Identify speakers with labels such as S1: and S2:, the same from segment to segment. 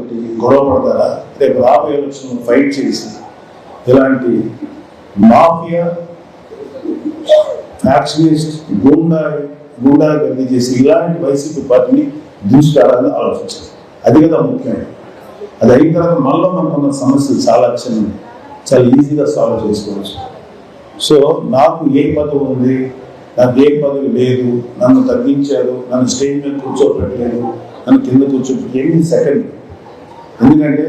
S1: పెట్టి గొడవ పడతారా రేపు రాబోయే ఎలక్షన్ ఫైట్ చేసి ఇలాంటి మాఫియా ఫ్యాక్షనిస్ట్ గుండా గుండా గది చేసి ఇలాంటి వైసీపీ పార్టీని దూసుకెళ్ళాలని ఆలోచించారు. అది కదా ముఖ్యం. అది అయిన తర్వాత మళ్ళీ మనకున్న సమస్యలు చాలా చిన్న చాలా ఈజీగా సాల్వ్ చేసుకోవచ్చు. సో నాకు ఏ పదవి ఉంది? నాకు ఏ పదవి లేదు. నన్ను తగ్గించారు. నన్ను స్టేజ్ మీద కూర్చోబెట్టలేదు నన్ను కింద కూర్చోబెట్టి ఎన్ని సెకండ్ ఎందుకంటే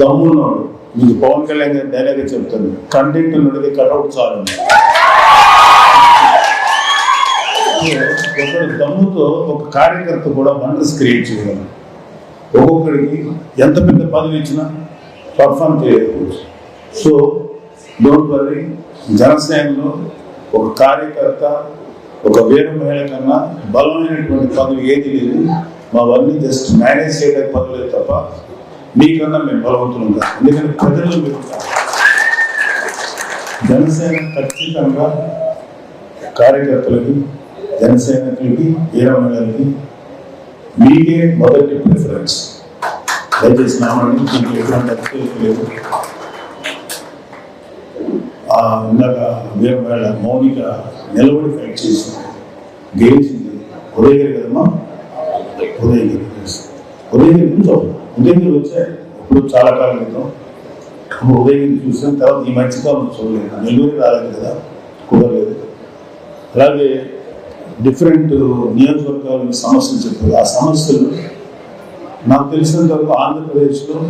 S1: దమ్మున్నాడు మీకు పవన్ కళ్యాణ్ గారి డైలాగే చెప్తుంది కంటెంట్ ఉన్నది కట్అవుట్ చాలు. ఒకరి దమ్ముతో ఒక కార్యకర్త కూడా వండర్స్ క్రియేట్ చేయగలరు? ఒక్కొక్కరికి ఎంత పెద్ద పదవి ఇచ్చినా పర్ఫామ్ చేయకపోవచ్చు. సో డోంట్ వరీ జనసేనలో ఒక కార్యకర్త ఒక వీర మహిళ కన్నా బలమైనటువంటి పనులు ఏది లేదు మావన్నీ జస్ట్ మేనేజ్ చేయడానికి పదవులేదు తప్ప మీకన్నా మేము బలవంతులు కాదు. ఎందుకంటే ప్రజలు మీరు జనసేన ఖచ్చితంగా కార్యకర్తలకి జనసేనకులకి వీర మహిళలకి మీకే మొదటి ప్రిఫరెన్స్ దయచేసి నామండి మీకు ఎటువంటి అతిథులు లేదు. ఇందాక వీర మహిళ మౌనిక నిలబడి ఫైట్ చేసి గెలిచింది. ఉదయగిరి కదమ్మా? ఉదయగిరి ఉదయగిరి నుంచి ఉదయగిరి వచ్చాయి ఇప్పుడు చాలా కాలం క్రితం. ఉదయగిరి చూసిన తర్వాత ఈ మధ్యకాలం చూడలేదు. నెల్లూరు రాలేదు కదా? కుదరలేదు. అలాగే డిఫరెంట్ నియోజకవర్గాల సమస్యలు చెప్పారు. ఆ సమస్యలు నాకు తెలిసినంత వరకు ఆంధ్రప్రదేశ్లో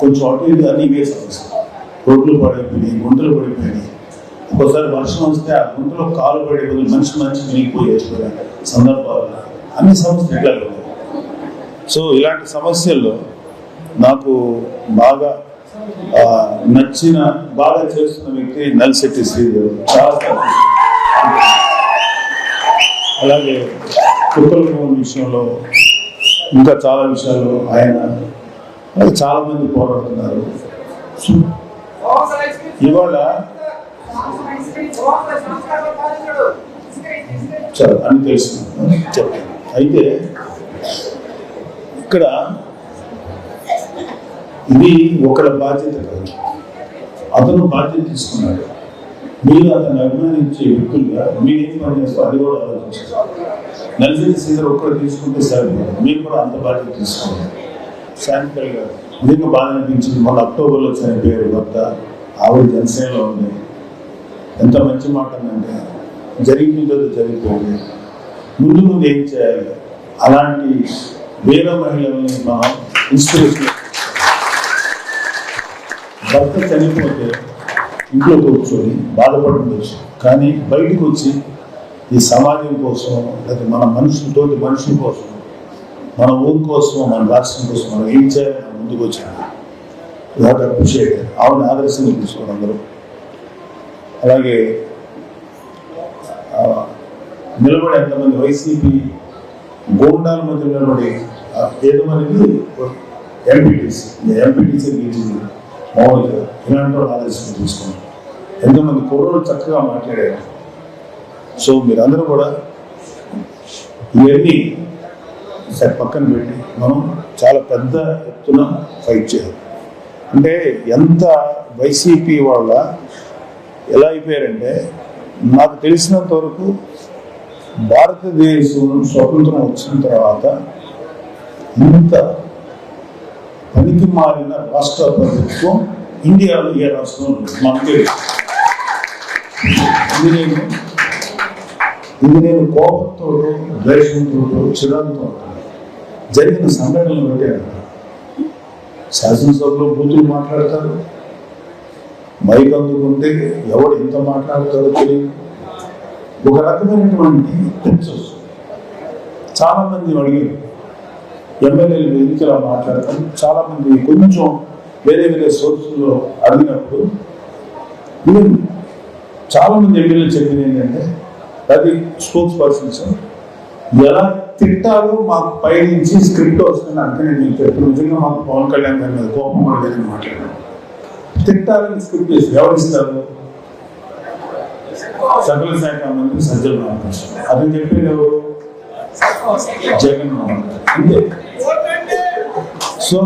S1: కొంచెం అటు ఇది అన్ని ఇవే సమస్యలు. రోడ్లు పడిపోయినాయి గుంటలు పడిపోయినాయి. ఒకసారి వర్షం వస్తే ఆ గుంటలో కాలు పడే బదులు మనిషి మనిషి మిగిలిపోయే సందర్భాలు అన్ని సమస్యలు ఇట్లా సో ఇలాంటి సమస్యల్లో నాకు బాగా నచ్చిన బాగా చేస్తున్న వ్యక్తి నల్శెట్టి శ్రీదేవి. చాలా అలాగే కుక్కల విషయంలో ఇంకా చాలా విషయాలు ఆయన చాలా మంది పోరాడుతున్నారు. ఇవాళ చాలా అని తెలుసు చెప్తాను అయితే ఇక్కడ ఇది ఒకళ్ళ బాధ్యత కాదు. అతను బాధ్యత తీసుకున్నాడు. మీరు అతను అభిమానించే వ్యక్తులుగా మీరు పని చేస్తారో అది కూడా ఆలోచించారు నలిసిన సీజర్ ఒక్కరు తీసుకుంటే సరిపోదు. మీరు కూడా అంత బాధ్యత తీసుకున్నారు శాంతిపల్ గారు నిజంగా బాధ అనిపించింది. మొన్న అక్టోబర్లో చనిపోయారు భర్త. ఆవిడ జనసేనలో ఉంది. ఎంత మంచి మాట అంటే జరిగిందో జరిగిపోయింది ముందు ముందు ఏం చేయాలి? అలాంటి వేరే మహిళల్ని మనం ఇన్స్పిరేషన్. భర్త చనిపోతే ఇంట్లో కూర్చొని బాధపడుతుండొచ్చు. కానీ బయటకు వచ్చి ఈ సమాజం కోసం లేదా మన మనుషులతో మనుషుల కోసం మన ఊరు కోసం మన రాష్ట్రం కోసం మనం ఏం చేయాలి? ముందుకు వచ్చింది దాట్ అప్రిషియేట్ ఆవిడ ఆదర్శంగా తీసుకోండి అందరూ. అలాగే నిలబడి ఎంతమంది వైసీపీ గోండాల మధ్య నిలబడి ఏదో మనకి ఎంపీటీసీ ఎంపీటీసీ గెలిచింది మామూలుగా ఇలాంటి వాళ్ళు తీసుకున్నాం తీసుకోండి ఎంతోమంది కుర్రోళ్ళు చక్కగా మాట్లాడారు. సో మీరందరూ కూడా ఇవన్నీ సరే పక్కన పెట్టి మనం చాలా పెద్ద ఎత్తున ఫైట్ చేయాలి. అంటే ఎంత వైసీపీ వాళ్ళ ఎలా అయిపోయారంటే నాకు తెలిసినంత వరకు భారతదేశం స్వతంత్రం వచ్చిన తర్వాత ఇంత పనికి మారిన రాష్ట్ర ప్రభుత్వం ఇండియాలో ఏ రాష్ట్రం లేదు. ఇది నేను ఇది నేను కోపంతో ద్వేషంతో చిరంతో జరిగిన సంఘటనలు పెట్టాను శాసనసభలో బూతులు మాట్లాడతారు. మైక్ అందుకుంటే ఎవడు ఎంత మాట్లాడతాడో తెలియదు. ఒక రకమైనటువంటి ప్రిన్సెస్ చాలామంది అడిగారు ఎమ్మెల్యేలు ఎందుకు ఇలా మాట్లాడతారు? చాలామంది కొంచెం వేరే వేరే సోర్సుల్లో అడిగినప్పుడు నేను చాలామంది ఎమ్మెల్యేలు చెప్పింది ఏంటంటే అది స్పోక్స్ పర్సన్స్ ఎలా తిట్టాలో మాకు పైనుంచి స్క్రిప్ట్ వస్తుంది అంటే నేను చెప్పిన నిజంగా మాకు పవన్ కళ్యాణ్ గారి మీద కోపం కూడా మాట్లాడాను తిట్టాలని స్క్రిప్ట్ చేసి ఎవరు సకల శాఖ మంత్రి సజ్జల రామకృష్ణ అతను చెప్పేది ఎవరు? జగన్ అంతే. సో